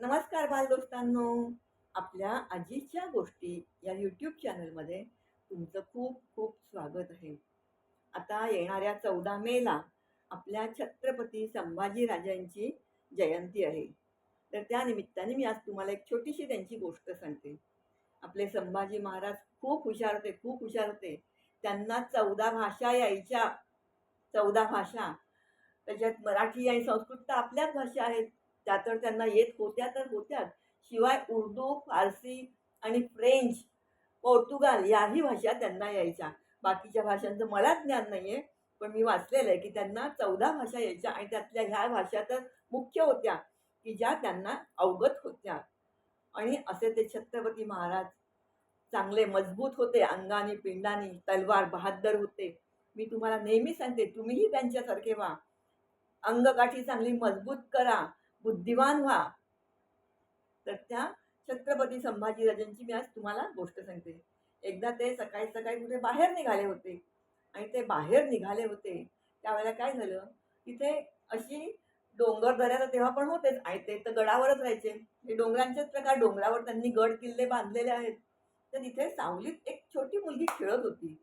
नमस्कार बालदोस्तांनो. आपल्या आजीच्या गोष्टी या यूट्यूब चॅनलमध्ये तुमचं खूप खूप स्वागत आहे. आता येणाऱ्या चौदा मेला आपल्या छत्रपती संभाजीराजांची जयंती आहे. तर त्यानिमित्ताने मी आज तुम्हाला एक छोटीशी त्यांची गोष्ट सांगते. आपले संभाजी महाराज खूप हुशार होते खूप हुशार होते. त्यांना चौदा भाषा यायच्या चौदा भाषा. त्याच्यात मराठी आणि संस्कृत तर आपल्याच भाषा आहेत. त्या तर त्यांना येत होत्या तर होत्याच. शिवाय उर्दू फारसी आणि फ्रेंच पोर्तुगाल याही भाषा त्यांना यायच्या. बाकीच्या भाषांचं मला ज्ञान नाही आहे पण मी वाचलेलं आहे की त्यांना चौदा भाषा यायच्या आणि त्यातल्या ह्या भाषा तर मुख्य होत्या की ज्या त्यांना अवगत होत्या. आणि असे ते छत्रपती महाराज चांगले मजबूत होते अंगाने पिंडाने तलवार बहादर होते. मी तुम्हाला नेहमी सांगते तुम्हीही त्यांच्यासारखे व्हा. अंगकाठी चांगली मजबूत करा. बुद्धिवान व्हा. तर त्या छत्रपती संभाजीराजांची मी आज तुम्हाला गोष्ट सांगते. एकदा ते सकाळी सकाळी कुठे बाहेर निघाले होते आणि ते बाहेर निघाले होते त्यावेळेला काय झालं? तिथे अशी डोंगर दऱ्या तर तेव्हा पण होतेच. आणि ते तर गडावरच राहायचे. हे डोंगरांचेच प्रकार. डोंगरावर त्यांनी गड किल्ले बांधलेले आहेत. तर तिथे सावलीत एक छोटी मुलगी खेळत होती.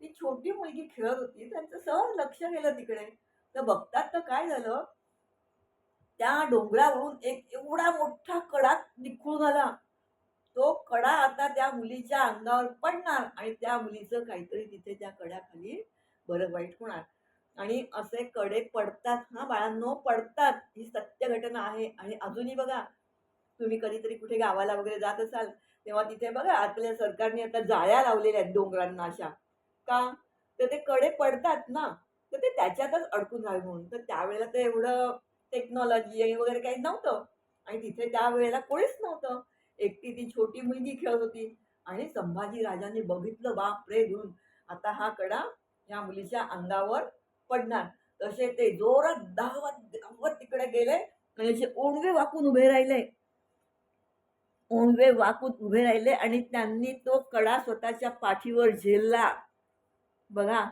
ती छोटी मुलगी खेळत होती. त्यांचं सहज लक्ष गेलं तिकडे. तर बघतात तर काय झालं? त्या डोंगरावरून एक एवढा मोठा कडा निखळून आला. तो कडा आता त्या मुलीच्या अंगावर पडणार आणि त्या मुलीचं काहीतरी तिथे त्या कड्याखाली बरं वाईट होणार. आणि असे कडे पडतात हा बाळांनो पडतात. ही सत्य घटना आहे. आणि अजूनही बघा तुम्ही कधीतरी कुठे गावाला वगैरे जात असाल तेव्हा तिथे बघा आपल्या सरकारने आता जाळ्या लावलेल्या आहेत डोंगरांना अशा. का? तर ते कडे पडतात ना. तर ते त्याच्यातच अडकून राहावे म्हणून. तर त्यावेळेला तर एवढं टेक्नॉलॉजी वगैरे काही नव्हतं. आणि तिथे त्यावेळेला कोणीच नव्हतं. एकटी ती छोटी मुलगी खेळत होती. आणि संभाजी राजांनी बघितलं बाप रे धुन. आता हा कडा या मुलीच्या अंगावर पडणार. तसे ते जोरात धावत धावत तिकडे गेले आणि असे ओणवे वाकून उभे राहिले. ओणवे वाकून उभे राहिले आणि त्यांनी तो कडा स्वतःच्या पाठीवर झेलला. बघा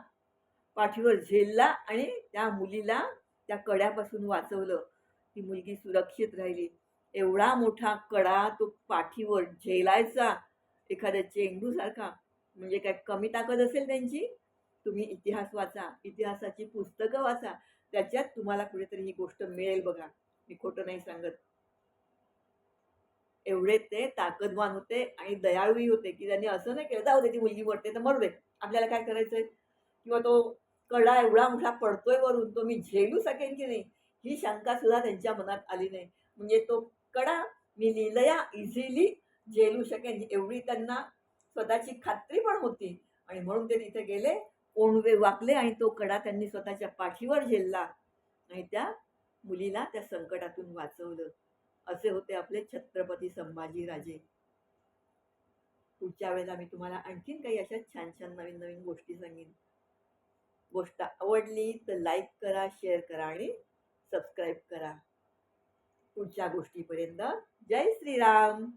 पाठीवर झेलला आणि त्या मुलीला त्या कड्यापासून वाचवलं. ती मुलगी सुरक्षित राहिली. एवढा मोठा कडा तो पाठीवर झेलायचा एखाद्या चेंडूसारखा. म्हणजे काय कमी ताकद असेल त्यांची? तुम्ही इतिहास वाचा इतिहासाची पुस्तकं वाचा. त्याच्यात तुम्हाला कुठेतरी ही गोष्ट मिळेल बघा. मी खोटं नाही सांगत. एवढे ते ताकदवान होते आणि दयाळूही होते की त्यांनी असं नाही केलं जाऊ दे ती मुलगी मरते तर मरू दे. आपल्याला काय करायचंय? किंवा तो कडा एवढा मोठा पडतोय वरून तो मी झेलू शकेन की नाही? ही शंका सुद्धा त्यांच्या मनात आली नाही. म्हणजे तो कडा मी लिहिलया इझिली झेलू शकेन. एवढी त्यांना स्वतःची खात्री पण होती. आणि म्हणून ते तिथे गेले ओणवे वाकले आणि तो कडा त्यांनी स्वतःच्या पाठीवर झेलला. आणि त्या मुलीला त्या संकटातून वाचवलं. असे होते आपले छत्रपती संभाजीराजे. पुढच्या वेळेला मी तुम्हाला आणखीन काही अशा छान छान नवीन नवीन गोष्टी सांगेन. गोष्ट आवडली तर लाईक करा शेअर करा आणि सबस्क्राईब करा. पुढच्या गोष्टीपर्यंत जय श्रीराम.